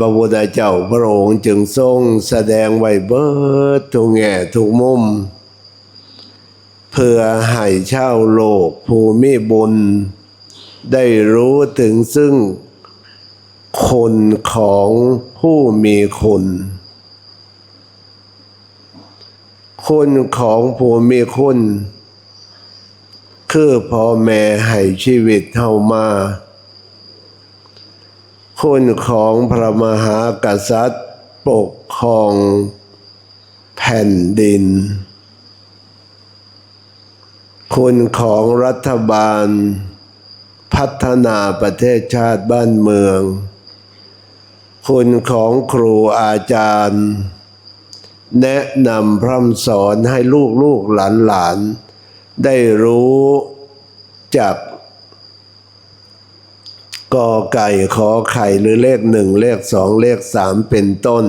พระพุทธเจ้าพระองค์จึงทรงแสดงไว้เบิดทุกแง่ทุกมุม เพื่อให้ชาวโลกภูมิบุญ ได้รู้ถึงซึ่งคนของผู้มีคุณคุณของผู้มีคุณ คือพ่อแม่ให้ชีวิตเฮามา คุณของพระมหากษัตริย์ปกครองแผ่นดิน คุณของรัฐบาล พัฒนาประเทศชาติบ้านเมือง คุณของครูอาจารย์ แนะนำพร่ำสอนให้ลูกลูกหลานหลานๆได้รู้จาก กอไก่ขอไข่หรือเลขหนึ่งเลขสองเลขสามเป็นต้น